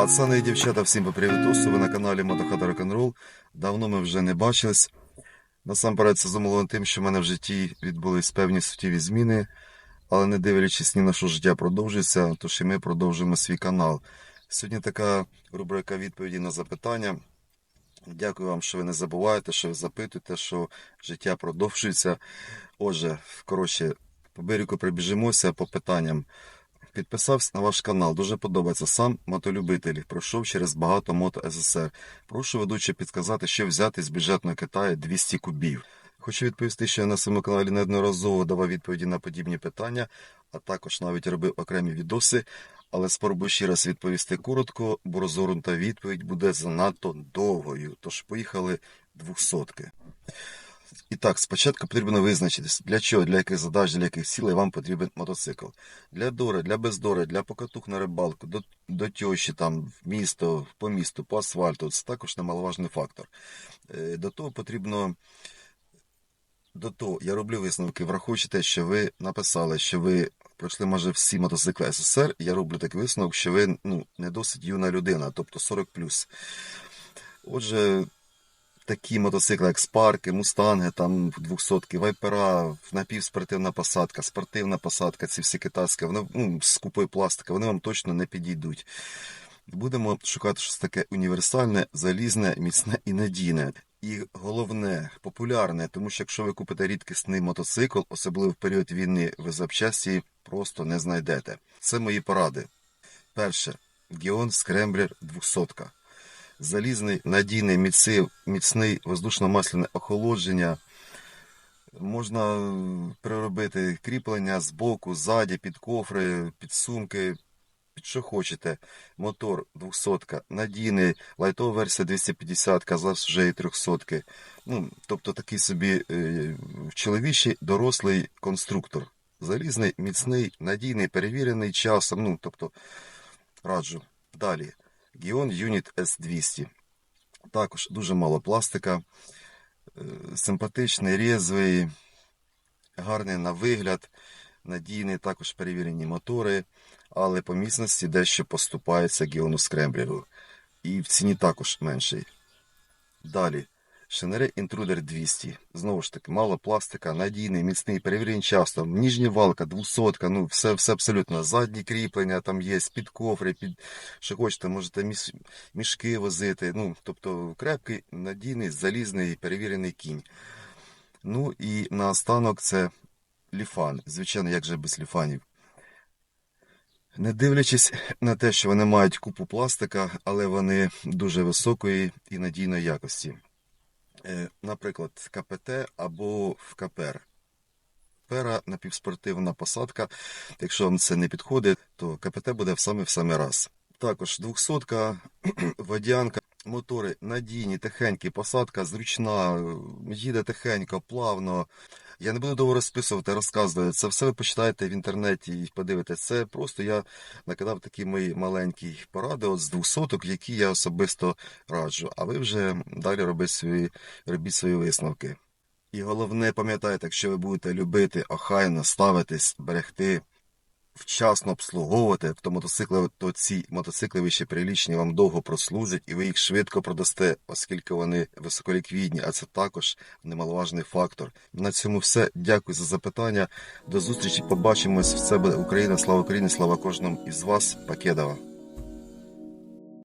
Пацани і дівчата, всім по привітусу. Ви на каналі Мотохата Рок-н-Рол. Давно ми вже не бачились. Насамперед, це замовлено тим, що в мене в житті відбулись певні суттєві зміни, але не дивлячись ні на що життя продовжується, тож і ми продовжуємо свій канал. Сьогодні така рубрика відповіді на запитання. Дякую вам, що ви не забуваєте, що ви запитуєте, що життя продовжується. Отже, коротше, по берегу прибіжимося по питанням. Підписався на ваш канал. Дуже подобається сам мотолюбитель. Пройшов через багато мото СССР. Прошу ведуче підказати, що взяти з бюджетного Китаю 200 кубів. Хочу відповісти, що я на своєму каналі неодноразово давав відповіді на подібні питання, а також навіть робив окремі відоси. Але спробую ще раз відповісти коротко, бо розгорнута відповідь буде занадто довгою. Тож поїхали двохсотки. І так, спочатку потрібно визначитись, для чого, для яких задач, для яких цілей вам потрібен мотоцикл. Для дори, для бездори, для покатух на рибалку, до, до тьощі, там, в місто, по місту, по асфальту. Це також немаловажний фактор. Е, До того потрібно. До того я роблю висновки, враховуючи те, що ви написали, що ви пройшли майже всі мотоцикли СССР. Я роблю такий висновок, що ви ну, не досить юна людина, тобто 40 Отже, такі мотоцикли, як спарки, мустанги, там 200 вайпера, напівспортивна посадка, спортивна посадка, ці всі китайські, вони ну, з купою пластика, вони вам точно не підійдуть. Будемо шукати щось таке універсальне, залізне, міцне і надійне. І головне, популярне, тому що якщо ви купите рідкісний мотоцикл, особливо в період війни, ви запчасті просто не знайдете. Це мої поради. Перше. Геон Скремблер 200 залізний, надійний, міцний, міцний воздушно-масляне охолодження. Можна приробити кріплення з боку, ззаді, під кофри, під сумки, під що хочете. Мотор 200 надійний, лайтова версія 250 казав вже і 300 Ну, Тобто такий собі е, чоловічий дорослий конструктор. Залізний, міцний, надійний, перевірений часом. Ну, тобто, раджу. Далі. Гіон Юніт S200. Також дуже мало пластика. Е, Симпатичний, різвий, гарний на вигляд, надійний, також перевірені мотори, але по міцності дещо поступається Гіону Скремблеру. І в ціні також менший. Далі. Шенере Intruder 200. Знову ж таки, мало пластика, надійний, міцний, перевірені часто. Ніжня валка, 200, ну все все абсолютно. Задні кріплення там є, під кофри, під що хочете, можете міс... мішки возити. Ну, тобто крепкий, надійний, залізний, перевірений кінь. Ну і наостанок це ліфан. Звичайно, як же без ліфанів. Не дивлячись на те, що вони мають купу пластика, але вони дуже високої і надійної якості. Е, Наприклад, КПТ або в КПР. Пера напівспортивна посадка. Якщо вам це не підходить, то КПТ буде в саме в саме раз. Також 200 водянка, мотори надійні, тихенькі, посадка зручна, їде тихенько, плавно. Я не буду довго розписувати, розказувати. Це все ви почитаєте в інтернеті і подивитесь. Це просто я накидав такі мої маленькі поради от з 200 які я особисто раджу. А ви вже далі робіть свої, робіть свої висновки. І головне, пам'ятайте, якщо ви будете любити, охайно ставитись, берегти, вчасно обслуговувати, то мотоцикли, то ці мотоцикли ви ще прилічні вам довго прослужать і ви їх швидко продасте, оскільки вони високоліквідні, а це також немаловажний фактор. На цьому все. Дякую за запитання. До зустрічі. Побачимось. Все буде Україна. Слава Україні! Слава кожному із вас. Пакедова.